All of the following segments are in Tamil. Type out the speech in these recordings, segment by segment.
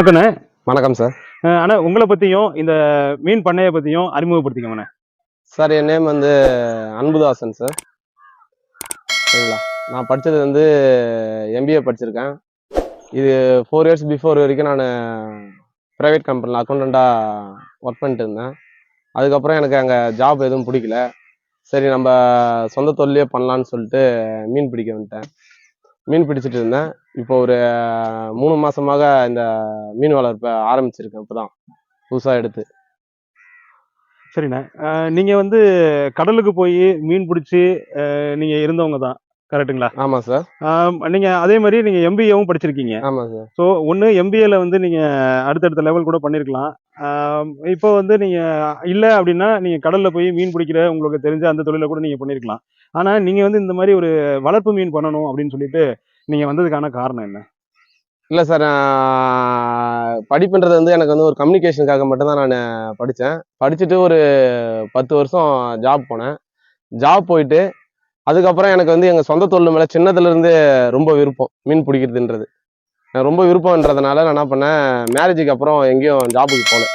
வணக்கண்ணே. வணக்கம் சார் அண்ணா உங்களை பத்தியும் இந்த மீன் பண்ணையை பத்தியும் அறிமுகப்படுத்திக்கோங்கண்ணே. சார் என் நேம் வந்து அன்புதாசன் சார் சரிங்களா? நான் படித்தது வந்து எம்பிஏ படிச்சிருக்கேன். இது ஃபோர் இயர்ஸ் பிஃபோர் வரைக்கும் நான் ப்ரைவேட் கம்பெனியில் அக்கௌண்டண்ட்டாக ஒர்க் பண்ணிட்டு இருந்தேன். அதுக்கப்புறம் எனக்கு அங்கே ஜாப் எதுவும் பிடிக்கல. சரி நம்ம சொந்த தொழிலே பண்ணலான்னு சொல்லிட்டு மீன் பிடிக்க வந்துட்டேன். மீன் பிடிச்சிட்டு இருந்தேன். இப்போ ஒரு மூணு மாசமாக இந்த மீன் வளர்ப்பை ஆரம்பிச்சிருக்கேன் இப்போ தான் புதுசாக எடுத்து. சரிண்ணே. அஹ் நீங்க வந்து கடலுக்கு போய் மீன் பிடிச்சி அஹ் நீங்க இருந்தவங்க தான். கரெக்ட்டுங்களா? ஆமாம் சார். ஆம், நீங்க அதே மாதிரி நீங்க எம்பிஏவும் படிச்சிருக்கீங்க. ஆமாம் சார். ஸோ ஒன்று எம்பிஏல வந்து நீங்க அடுத்தடுத்த லெவல் கூட பண்ணியிருக்கலாம் இப்போ வந்து நீங்க இல்லை அப்படின்னா நீங்க கடல்ல போய் மீன் பிடிக்கிற உங்களுக்கு தெரிஞ்ச அந்த தொழிலை கூட நீங்க பண்ணியிருக்கலாம் ஆனால் நீங்கள் வந்து இந்த மாதிரி ஒரு வளர்ப்பு மீன் பண்ணணும் அப்படின்னு சொல்லிட்டு நீங்கள் வந்ததுக்கான காரணம் என்ன? இல்லை சார் நான் படிப்புன்றது வந்து எனக்கு வந்து ஒரு கம்யூனிகேஷனுக்காக மட்டும்தான் நான் படித்தேன் படிச்சுட்டு ஒரு பத்து வருஷம் ஜாப் போனேன். ஜாப் போயிட்டு அதுக்கப்புறம் எனக்கு வந்து எங்கள் சொந்த தொழில் மேலே சின்னதுலேருந்தே ரொம்ப விருப்பம் மீன் பிடிக்கிறதுன்றது. நான் ரொம்ப விருப்பம்ன்றதுனால நான் என்ன பண்ணேன் மேரேஜுக்கு அப்புறம் எங்கேயும் ஜாபுக்கு போகல.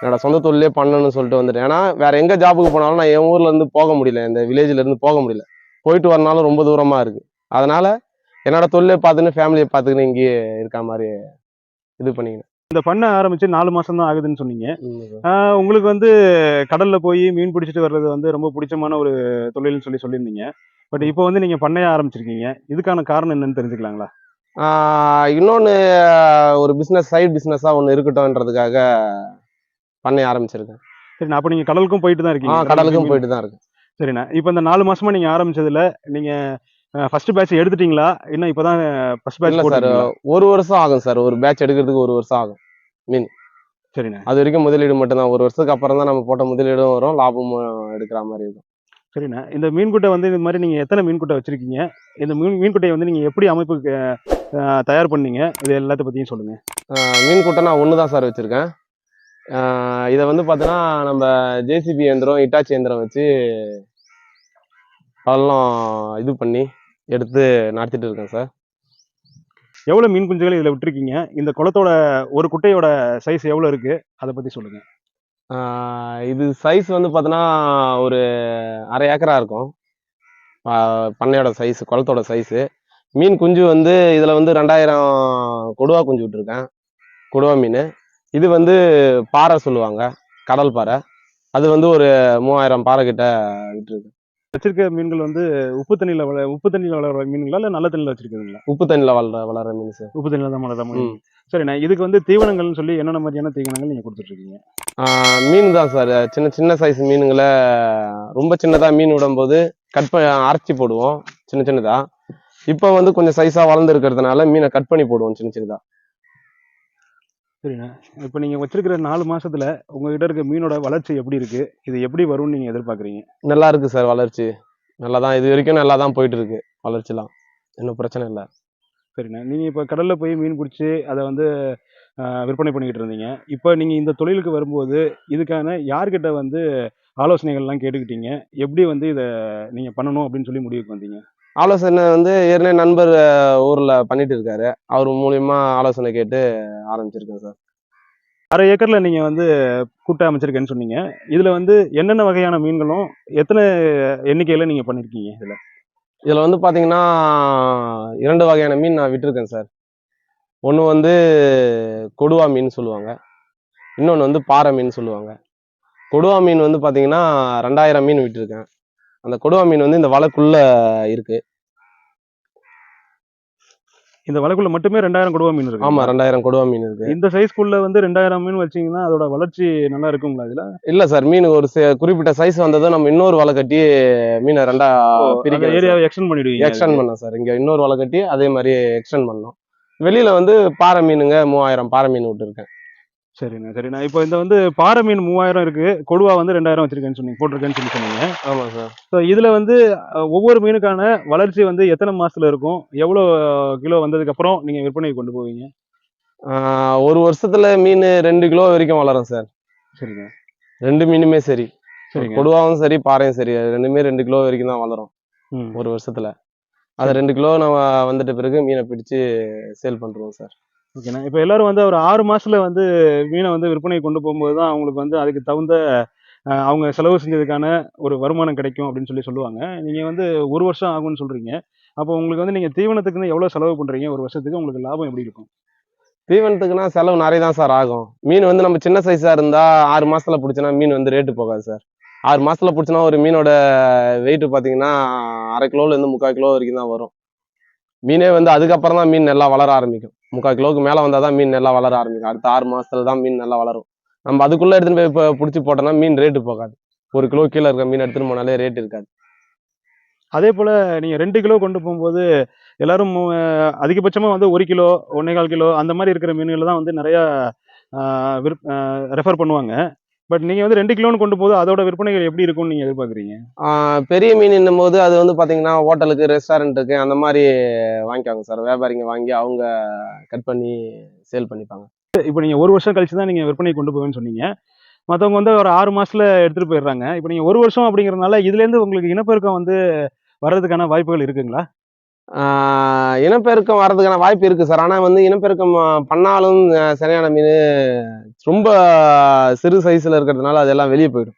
என்னோட சொந்த தொழிலே பண்ணணும்னு சொல்லிட்டு வந்துட்டேன். ஏன்னா வேற எங்கே ஜாபுக்கு போனாலும் நான் என் ஊர்ல இருந்து போக முடியல. இந்த வில்லேஜ்ல இருந்து போக முடியல. போயிட்டு வரனாலும் ரொம்ப தூரமாக இருக்கு. அதனால என்னோட தொழிலை பார்த்துன்னு ஃபேமிலியை பார்த்துக்கின்னு இங்கேயே இருக்க மாதிரி இது பண்ணிக்கினேன். இந்த பண்ண ஆரம்பிச்சு நாலு மாசம் தான் ஆகுதுன்னு சொன்னீங்க. உங்களுக்கு வந்து கடல்ல போய் மீன் பிடிச்சிட்டு வர்றது வந்து ரொம்ப பிடிச்சமான ஒரு தொழில்னு சொல்லி சொல்லியிருந்தீங்க. பட் இப்போ வந்து நீங்க பண்ணைய ஆரம்பிச்சிருக்கீங்க. இதுக்கான காரணம் என்னன்னு தெரிஞ்சுக்கலாங்களா? இன்னொன்று ஒரு பிஸ்னஸ் சைடு பிஸ்னஸாக ஒன்று இருக்கட்டும்ன்றதுக்காக பண்ண ஆரம்பிச்சிருக்கேன். சரிண்ணா அப்போ நீங்க கடலுக்கும் போயிட்டு தான் இருக்கீங்க கடலுக்கும் மீன். போயிட்டு தான் இருக்கு. சரிண்ணா இப்போ இந்த நாலு மாசமா நீங்க ஆரம்பிச்சதுல நீங்க ஃபர்ஸ்ட் பேட்ச் எடுத்துட்டீங்களா? இன்னும் இப்போதான் ஃபர்ஸ்ட் பேட்ச் சார் ஒரு வருஷம் ஆகும் சார் ஒரு பேட்ச் எடுக்கிறதுக்கு ஒரு வருஷம் ஆகும் சரிண்ணா. அது வரைக்கும் முதலீடு மட்டும்தான் ஒரு வருஷத்துக்கு அப்புறம் தான் நம்ம போட்ட முதலீடும் வரும் லாபமும் எடுக்கிற மாதிரி இருக்கும். சரிண்ணா இந்த மீன் குட்டை வந்து இந்த மாதிரி நீங்க எத்தனை மீன் குட்டை வச்சிருக்கீங்க? இந்த மீன் மீன் குட்டையை வந்து நீங்க எப்படி அமைப்புக்கு தயார் பண்ணீங்க? இது எல்லாத்த பத்தியும் சொல்லுங்க. ஆஹ் மீன் கூட்டம் நான் ஒன்று தான் சார் வச்சுருக்கேன். இதை வந்து பார்த்தீங்கன்னா நம்ம ஜேசிபி இயந்திரம் இட்டாச்சி இயந்திரம் வச்சு பள்ளம் இது பண்ணி எடுத்து நடத்திட்டு இருக்கேன் சார். எவ்வளவு மீன் குஞ்சுகள் இதுல விட்டுருக்கீங்க? இந்த குளத்தோட ஒரு குட்டையோட சைஸ் எவ்வளவு இருக்கு? அதை பத்தி சொல்லுங்க. ஆஹ் இது சைஸ் வந்து பார்த்தோன்னா ஒரு அரை ஏக்கரா இருக்கும். பண்ணையோட சைஸ் குளத்தோட சைஸு மீன் குஞ்சு வந்து இதில் வந்து ரெண்டாயிரம் கொடுவா குஞ்சு விட்டுருக்கேன். கொடுவா மீன். இது வந்து பாறை சொல்லுவாங்க கடல் பாறை. அது வந்து ஒரு மூவாயிரம் பாறை கிட்ட விட்டுருக்கு. வச்சிருக்க மீன்கள் வந்து உப்பு தண்ணியில வள உப்பு தண்ணியில வளர்ற மீன்களா இல்ல நல்ல தண்ணியில வச்சிருக்கீங்களா உப்பு தண்ணியில் வளர வளர மீன் சார். உப்பு தண்ணியில தான் வளர்ற மீன். சரிண்ணா இதுக்கு வந்து தீவனங்கள்னு சொல்லி என்னென்ன மாதிரியான தீவனங்கள் நீங்க கொடுத்துட்டு இருக்கீங்க மீன் தான் சார். சின்ன சின்ன சைஸ் மீனுங்களை ரொம்ப சின்னதாக மீன் விடும்போது கட் பண்ணி அரைச்சி போடுவோம் சின்ன சின்னதா. இப்போ வந்து கொஞ்சம் சைஸாக வளர்ந்து இருக்கிறதுனால மீனை கட் பண்ணி போடுவோம் சின்ன சின்னதா. சரிண்ணா இப்போ நீங்க வச்சிருக்கிற நாலு மாசத்துல உங்ககிட்ட இருக்க மீனோட வளர்ச்சி எப்படி இருக்கு? இது எப்படி வரும்னு நீங்க எதிர்பார்க்கறீங்க? நல்லா இருக்கு சார் வளர்ச்சி. நல்லா தான் இது வரைக்கும் நல்லா தான் போயிட்டு இருக்கு வளர்ச்சிலாம். இன்னும் பிரச்சனை இல்லை. சரிண்ணா. நீங்க இப்போ கடல்ல போய் மீன் பிடிச்சி அதை வந்து ஆஹ், விற்பனை பண்ணிக்கிட்டு இருந்தீங்க. இப்போ நீங்க இந்த தொழிலுக்கு வரும்போது இதுக்கான யார்கிட்ட வந்து ஆலோசனைகள்லாம் கேட்டுக்கிட்டீங்க? எப்படி வந்து இதை நீங்க பண்ணணும் அப்படின்னு சொல்லி முடிவுக்கு வந்தீங்க? ஆலோசனை வந்து ஏற்கனவே நண்பர் ஊர்ல பண்ணிட்டு இருக்காரு அவர் மூலியமா ஆலோசனை கேட்டு ஆரம்பிச்சிருக்கேன் சார். அரை ஏக்கர்ல நீங்க வந்து கூட்ட அமைச்சிருக்கேன்னு சொன்னீங்க. இதுல வந்து என்னென்ன வகையான மீன்களும் எத்தனை எண்ணிக்கையில நீங்க பண்ணிருக்கீங்க இதுல? இதில் வந்து பார்த்தீங்கன்னா இரண்டு வகையான மீன் நான் விட்டிருக்கேன் சார். ஒன்று வந்து கொடுவா மீன் சொல்லுவாங்க. இன்னொன்று வந்து பாறை மீன் சொல்லுவாங்க. கொடுவா மீன் வந்து பார்த்தீங்கன்னா ரெண்டாயிரம் மீன் விட்டிருக்கேன். அந்த கொடுவா மீன் வந்து இந்த வலைக்குள்ள இருக்கு. இந்த வலைக்குள்ள மட்டுமே ரெண்டாயிரம் கொடுவா மீன் இருக்கு. ஆமா ரெண்டாயிரம் கொடுவா மீன் இருக்கு. இந்த சைஸ்க்குள்ள வந்து ரெண்டாயிரம் மீன் வச்சீங்கன்னா அதோட வளர்ச்சி நல்லா இருக்குங்களா இதுல? இல்ல சார் மீன் ஒரு குறிப்பிட்ட சைஸ் வந்ததும் நம்ம இன்னொரு வலை கட்டி மீனை ரெண்டா பிரிக்க ஏரியாவை எக்ஸ்டெண்ட் பண்ணிடுவீங்க. எக்ஸ்டெண்ட் பண்ணோம் சார். இங்க இன்னொரு வலை கட்டி அதே மாதிரி எக்ஸ்டெண்ட் பண்ணோம். வெளியில வந்து பாறை மீனுங்க மூவாயிரம் பாறை மீன் விட்டுருக்கேன். சரிண்ணா சரிண்ணா. இப்போ இந்த வந்து பாறை மீன் மூவாயிரம் இருக்கு. கொடுவா வந்து ரெண்டாயிரம் வச்சிருக்கேன்னு சொன்னீங்க போட்டிருக்கேன்னு சொல்லி சொன்னீங்க. ஆமா சார். ஸோ இதுல வந்து ஒவ்வொரு மீனுக்கான வளர்ச்சி வந்து எத்தனை மாசத்துல இருக்கும்? எவ்வளோ கிலோ வந்ததுக்கு அப்புறம் நீங்க விற்பனைக்கு கொண்டு போவீங்க? ஒரு வருஷத்துல மீன் ரெண்டு கிலோ வரைக்கும் வளரும் சார். சரிங்க. ரெண்டு மீனுமே சரி. சரிங்க. கொடுவாவும் சரி பாறையும் சரி. ரெண்டுமே ரெண்டு கிலோ வரைக்கும் தான் வளரும். ஒரு வருஷத்துல. அது ரெண்டு கிலோ நம்ம வந்துட்ட பிறகு மீனை பிடிச்சு சேல் பண்றோம் சார். ஓகேண்ணா இப்போ எல்லாரும் வந்து ஒரு ஆறு மாசத்துல வந்து மீனை வந்து விற்பனை கொண்டு போகும்போது தான் அவங்களுக்கு வந்து அதுக்கு தகுந்த அவங்க செலவு செஞ்சதுக்கான ஒரு வருமானம் கிடைக்கும் அப்படின்னு சொல்லி சொல்லுவாங்க. நீங்க வந்து ஒரு வருஷம் ஆகும்னு சொல்றீங்க. அப்போ உங்களுக்கு வந்து நீங்க தீவனத்துக்கு எவ்வளவு செலவு பண்றீங்க? ஒரு வருஷத்துக்கு உங்களுக்கு லாபம் எப்படி இருக்கும்? தீவனத்துக்குனா செலவு நிறைய தான் சார் ஆகும். மீன் வந்து நம்ம சின்ன சைஸா இருந்தா ஆறு மாசத்துல பிடிச்சனா மீன் வந்து ரேட்டு போகாது சார். ஆறு மாசத்துல பிடிச்சனா ஒரு மீனோட வெயிட் பாத்தீங்கன்னா அரை கிலோல இருந்து முக்கால் கிலோ வரைக்கும் தான் வரும். மீனே வந்து அதுக்கப்புறம் தான் மீன் நல்லா வளர ஆரம்பிக்கும். முக்கால் கிலோவுக்கு மேலே வந்தால் தான் மீன் நல்லா வளர ஆரம்பிக்கும். அடுத்த ஆறு மாசத்துல தான் மீன் நல்லா வளரும். நம்ம அதுக்குள்ளே எடுத்துகிட்டு போய் இப்போ பிடிச்சி போட்டோம்னா மீன் ரேட்டு போகாது. ஒரு கிலோ கீழே இருக்க மீன் எடுத்துகிட்டு போனாலே ரேட் இருக்காது. அதே போல் நீங்கள் ரெண்டு கிலோ கொண்டு போகும்போது எல்லாரும் அதிகபட்சமாக வந்து ஒரு கிலோ ஒன்னே கால் கிலோ அந்த மாதிரி இருக்கிற மீன்களை தான் வந்து நிறையா நிறைய ரெஃபர் பண்ணுவாங்க. பட் நீங்க வந்து ரெண்டு கிலோன்னு கொண்டு போது அதோட விற்பனைகள் எப்படி இருக்கும்னு நீங்க எதிர்பார்க்குறீங்க? பெரிய மீன் போது அது வந்து பாத்தீங்கன்னா ஹோட்டலுக்கு ரெஸ்டாரண்ட்டுக்கு அந்த மாதிரி வாங்கிக்குவாங்க சார். வியாபாரிங்க வாங்கி அவங்க கட் பண்ணி சேல் பண்ணிப்பாங்க. இப்போ நீங்க ஒரு வருஷம் கழிச்சு தான் நீங்க விற்பனை கொண்டு போவேன்னு சொன்னீங்க. மற்றவங்க வந்து ஒரு ஆறு மாசத்துல எடுத்துட்டு போயிடுறாங்க. இப்போ நீங்க ஒரு வருஷம் அப்படிங்கறதுனால இதுல இருந்து உங்களுக்கு இனப்பெருக்கம் வந்து வர்றதுக்கான வாய்ப்புகள் இருக்குங்களா? இனப்பெருக்கம் வர்றதுக்கான வாய்ப்பு இருக்கு சார் ஆனா வந்து இனப்பெருக்கம் பண்ணாலும் சரியான மீன் ரொம்ப சிறு சைஸ்ல இருக்கிறதுனால அதெல்லாம் வெளியே போயிடும்.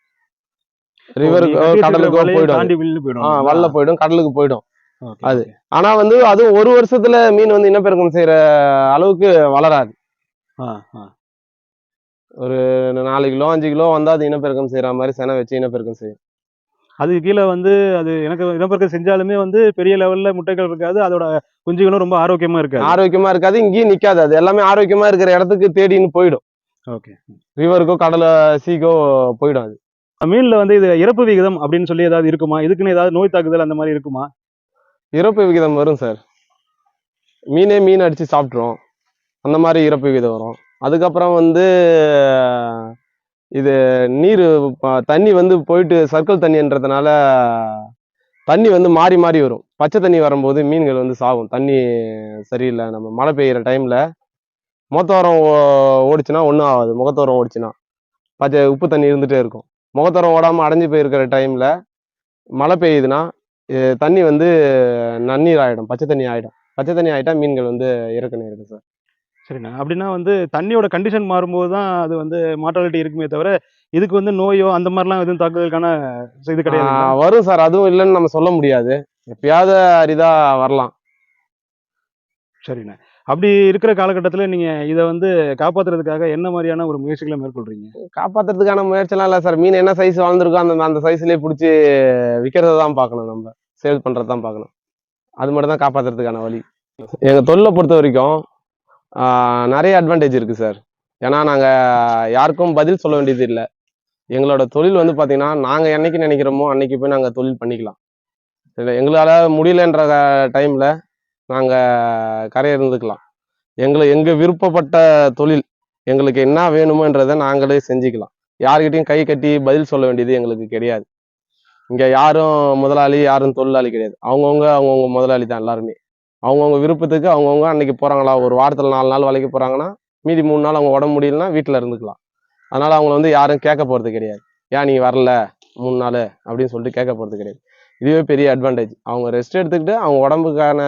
ரிவருக்கு கடலுக்கோ போயிடும். வல்ல போயிடும் கடலுக்கு போயிடும். அது. okay. ஆனா வந்து அது ஒரு வருஷத்துல மீன் வந்து இனப்பெருக்கம் செய்யற அளவுக்கு வளராது. ஆ. நாலு கிலோ அஞ்சு கிலோ வந்தா அது இனப்பெருக்கம் செய்யற மாதிரி செனை வச்சு இனப்பெருக்கம் செய்யும். அதுக்கு கீழே வந்து அது எனக்கு இனப்பெருக்கம் செஞ்சாலுமே வந்து பெரிய லெவல்ல முட்டைகள் இருக்காது. அதோட குஞ்சுகளும் ரொம்ப ஆரோக்கியமா இருக்காது. ஆரோக்கியமா இருக்காது. இங்கேயும் நிக்காது. அது எல்லாமே ஆரோக்கியமா இருக்கிற இடத்துக்கு தேடின்னு போயிடும். ஓகே ரிவருக்கோ கடல சீக்கோ போயிடும் அது. மீன்ல வந்து இது இறப்பு விகிதம் அப்படின்னு சொல்லி ஏதாவது இருக்குமா? இதுக்குன்னு ஏதாவது நோய் தாக்குதல் அந்த மாதிரி இருக்குமா? இறப்பு விகிதம் வரும் சார் மீனே மீன் அடிச்சு சாப்பிட்ரும் அந்த மாதிரி இறப்பு விகிதம் வரும். அதுக்கப்புறம் வந்து இது நீர் தண்ணி வந்து போயிட்டு சர்க்கிள் தண்ணின்றதுனால தண்ணி வந்து மாறி மாறி வரும். பச்சை தண்ணி வரும்போது மீன்கள் வந்து சாகும். தண்ணி சரியில்லை. நம்ம மழை பெய்யுற டைமில் முகத்தோரம் ஓ- ஓடிச்சுன்னா ஒன்றும் ஆகாது. முகத்தோரம் ஓடிச்சுன்னா பச்சை உப்பு தண்ணி இருந்துகிட்டே இருக்கும். முகத்தோரம் ஓடாமல் அடைஞ்சு போயிருக்கிற டைமில் மழை பெய்யுதுன்னா தண்ணி வந்து நன்னீர் ஆகிடும் பச்சை தண்ணி ஆகிடும் பச்சை தண்ணி ஆகிட்டா மீன்கள் வந்து இறக்குன்னு நேரிடும் சார். சரிண்ணா அப்படின்னா வந்து தண்ணியோட கண்டிஷன் மாறும்போது தான் அது வந்து மார்டாலிட்டி இருக்குமே தவிர இதுக்கு வந்து நோயோ அந்த மாதிரிலாம் எதுவும் தாக்குதலுக்கான இது கிடையாது வரும் சார். அதுவும் இல்லைன்னு நம்ம சொல்ல முடியாது. எப்பயாவது அரிதா வரலாம். சரிண்ணா. அப்படி இருக்கிற காலகட்டத்தில் நீங்க இதை வந்து காப்பாத்துறதுக்காக என்ன மாதிரியான ஒரு முயற்சிகளை மேற்கொள்றீங்க? காப்பாத்துறதுக்கான முயற்சிலாம் இல்லை சார். மீன் என்ன சைஸ் வளர்ந்துருக்கோ அந்த அந்த சைஸ்லயே பிடிச்சி விற்கிறத தான் பார்க்கணும் நம்ம. சேல் பண்றது தான் பார்க்கணும். அது மட்டும் தான் காப்பாத்துறதுக்கான வழி. எங்க தொழிலை பொறுத்த வரைக்கும் நிறைய அட்வான்டேஜ் இருக்குது சார் ஏன்னா நாங்கள் யாருக்கும் பதில் சொல்ல வேண்டியது இல்லை. எங்களோட தொழில் வந்து பார்த்திங்கன்னா நாங்கள் என்னைக்கு நினைக்கிறோமோ அன்னைக்கு போய் நாங்கள் தொழில் பண்ணிக்கலாம். இல்லை எங்களால் முடியலன்ற டைமில் நாங்கள் கரையை இருந்துக்கலாம். எங்களை எங்கள் விருப்பப்பட்ட தொழில் எங்களுக்கு என்ன வேணுமோன்றதை நாங்களே செஞ்சுக்கலாம். யார்கிட்டையும் கை கட்டி பதில் சொல்ல வேண்டியது எங்களுக்கு கிடையாது. இங்கே யாரும் முதலாளி யாரும் தொழிலாளி கிடையாது. அவங்கவுங்க அவங்கவுங்க முதலாளி தான் எல்லாருமே. அவங்கவுங்க விருப்பத்துக்கு அவங்கவுங்க அன்னைக்கு போகிறாங்களா ஒரு வாரத்தில் நாலு நாள் வேலைக்கு போகிறாங்கன்னா மீதி மூணு நாள் அவங்க உடம்பு முடியலன்னா வீட்டில் இருந்துக்கலாம். அதனால் அவங்கள வந்து யாரும் கேட்க போகிறது கிடையாது. ஏன் நீ வரல? மூணு நாள்? அப்படின்னு சொல்லிட்டு கேட்க போகிறது கிடையாது. இதுவே பெரிய அட்வான்டேஜ் அவங்க ரெஸ்ட் எடுத்துக்கிட்டு அவங்க உடம்புக்கான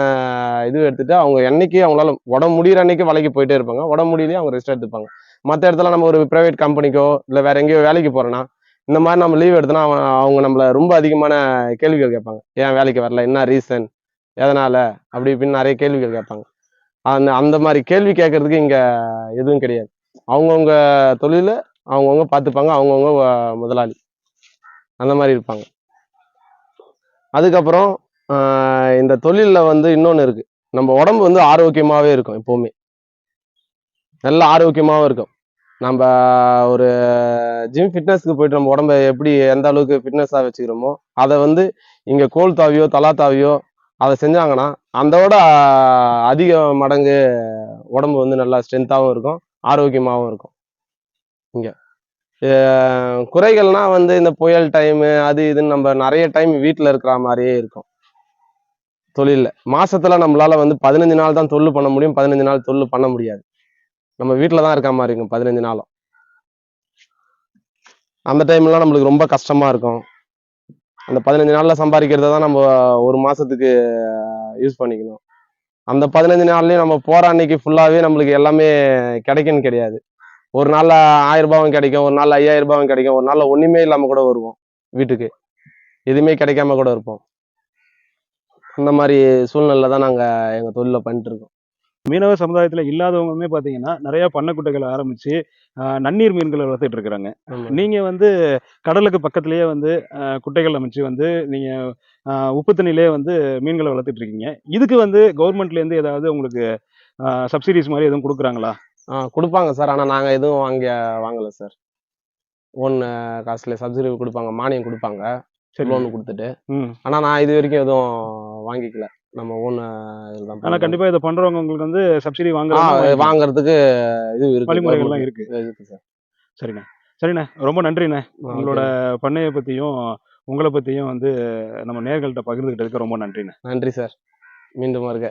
இது எடுத்துகிட்டு அவங்க என்னைக்கு அவங்களால உடம்பு முடியிற அன்னைக்கு வேலைக்கு போயிட்டே இருப்பாங்க. உடம்பு முடியலையே அவங்க ரெஸ்ட் எடுத்துப்பாங்க. மற்ற இடத்துல நம்ம ஒரு ப்ரைவேட் கம்பெனிக்கோ இல்லை வேற எங்கேயோ வேலைக்கு போகிறோன்னா இந்த மாதிரி நம்ம லீவ் எடுத்தோன்னா அவன் அவங்க நம்மளை ரொம்ப அதிகமான கேள்விகள் கேட்பாங்க. ஏன் வேலைக்கு வரல? என்ன ரீசன் எதனால? அப்படி இப்படின்னு நிறைய கேள்விகள் கேட்பாங்க. அந்த அந்த மாதிரி கேள்வி கேட்கறதுக்கு இங்க எதுவும் கிடையாது. அவங்கவுங்க தொழில அவங்கவுங்க பார்த்துப்பாங்க. அவங்கவுங்க முதலாளி. அந்த மாதிரி இருப்பாங்க. அதுக்கப்புறம் இந்த தொழிலில் வந்து இன்னொன்று இருக்கு. நம்ம உடம்பு வந்து ஆரோக்கியமாகவே இருக்கும் எப்பவுமே. நல்ல ஆரோக்கியமாகவும் இருக்கும். நம்ம ஒரு ஜிம் ஃபிட்னஸ்க்கு போயிட்டு நம்ம உடம்ப எப்படி எந்த அளவுக்கு ஃபிட்னஸாக வச்சுக்கிறோமோ அதை வந்து இங்கே கோல் தாவியோ தலா தாவியோ அதை செஞ்சாங்கன்னா அதோட அதிக மடங்கு உடம்பு வந்து நல்லா ஸ்ட்ரென்த்தாகவும் இருக்கும் ஆரோக்கியமாகவும் இருக்கும். இங்கே. குறைகள்னா வந்து இந்த புயல் டைமு அது இதுன்னு நம்ம நிறைய டைம் வீட்டில் இருக்கிற மாதிரியே இருக்கும். தொழிலில். மாசத்துல நம்மளால வந்து பதினஞ்சு நாள் தான் தொழில் பண்ண முடியும் பதினஞ்சு நாள் தொழில் பண்ண முடியாது. நம்ம வீட்டில் தான் இருக்க மாதிரி இருக்கும் பதினஞ்சு நாளும். அந்த டைம்லாம் நம்மளுக்கு ரொம்ப கஷ்டமா இருக்கும். அந்த பதினஞ்சு நாள்ல சம்பாதிக்கிறத தான் நம்ம ஒரு மாசத்துக்கு யூஸ் பண்ணிக்கணும். அந்த பதினஞ்சு நாள்லயும் நம்ம போற அன்னைக்கு ஃபுல்லாவே நம்மளுக்கு எல்லாமே கிடைக்குன்னு கிடையாது. ஒரு நாள்ல ஆயிரம் ரூபாயும் கிடைக்கும் ஒரு நாள்ல ஐயாயிரம் ரூபாயும் கிடைக்கும் ஒரு நாள்ல ஒண்ணுமே இல்லாம கூட வருவோம் வீட்டுக்கு. எதுவுமே கிடைக்காம கூட இருப்போம். அந்த மாதிரி சூழ்நிலை தான் நாங்க எங்க தொழில பண்ணிட்டு இருக்கோம். மீனவ சமுதாயத்துல இல்லாதவங்களுமே பாத்தீங்கன்னா நிறைய பண்ணைக்குட்டைகளை ஆரம்பிச்சு நன்னீர் மீன்களை வளர்த்துட்டு இருக்கிறாங்க ஆமா. நீங்க வந்து கடலுக்கு பக்கத்துலயே வந்து குட்டைகள் அமைச்சு வந்து நீங்க ஆஹ் உப்பு தண்ணியிலே வந்து மீன்களை வளர்த்துட்டு இருக்கீங்க. இதுக்கு வந்து கவர்மெண்ட்ல இருந்து ஏதாவது உங்களுக்கு சப்சிடிஸ் மாதிரி எதுவும் கொடுக்குறாங்களா? ஆ கொடுப்பாங்க சார். ஆனா நாங்க எதுவும் வாங்க வாங்கல சார். ஓன் காசுல சப்சிடி கொடுப்பாங்க மானியம் கொடுப்பாங்க. சரி. லோன் கொடுத்துட்டு. ஆனா நான் இது வரைக்கும் எதுவும் வாங்கிக்கல. நம்ம ஓன் இதுதான் ஆனா கண்டிப்பா இதை பண்றவங்க உங்களுக்கு வந்து சப்சிடி வாங்குறாங்க வாங்குறதுக்கு இது இருக்கு. வழிமுறைகள்லாம் இருக்கு. இருக்கு சார். சரிண்ணே. சரிண்ணே. ரொம்ப நன்றிண்ணே. உங்களோட பண்ணையை பத்தியும் உங்களை பத்தியும் வந்து நம்ம நேர்கள்ட்ட பகிர்ந்துகிட்டதுக்கு ரொம்ப நன்றிண்ணே. நன்றி சார். மீண்டும் வருக.